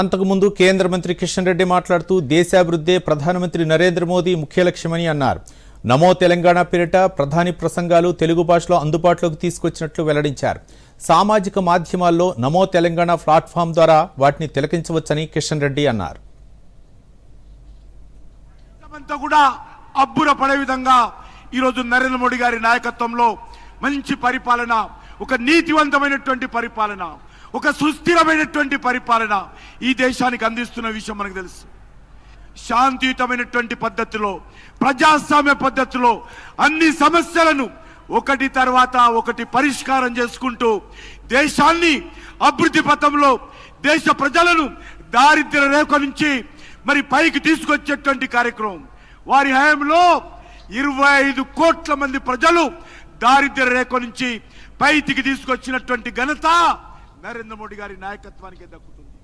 అంతకుముందు కేంద్ర మంత్రి కిషన్ రెడ్డి మాట్లాడుతూ దేశాభివృద్ధే ప్రధానమంత్రి నరేంద్ర మోదీ ముఖ్య లక్ష్యమని అన్నారు. నమో తెలంగాణ పేరిట ప్రధాని ప్రసంగాలు తెలుగు భాషలో అందుబాటులోకి తీసుకొచ్చినట్లు వెల్లడించారు. సామాజిక మాధ్యమాల్లో నమో తెలంగాణ ప్లాట్ఫామ్ ద్వారా వాటిని తిలకించవచ్చని కిషన్ రెడ్డి అన్నారు. కూడా అబ్బుర పడే విధంగా ఈరోజు నరేంద్ర మోడీ గారి నాయకత్వంలో మంచి పరిపాలన ఒక నీతివంతమైనటువంటి పరిపాలన ఒక సుస్థిరమైనటువంటి పరిపాలన ఈ దేశానికి అందిస్తున్న విషయం మనకు తెలుసు. శాంతియుతమైనటువంటి పద్ధతిలో ప్రజాస్వామ్య పద్ధతిలో అన్ని సమస్యలను ఒకటి తర్వాత ఒకటి పరిష్కారం చేసుకుంటూ దేశాన్ని అభివృద్ధి పథంలో దేశ ప్రజలను దారిద్ర్య రేఖ నుంచి మరి పైకి తీసుకొచ్చేటువంటి కార్యక్రమం. వారి హయాంలో ఇరవై ఐదు కోట్ల మంది ప్రజలు దారిద్ర్య రేఖ నుంచి పైకి తీసుకొచ్చినటువంటి ఘనత నరేంద్ర మోడీ గారి నాయకత్వానికి దక్కుతుంది.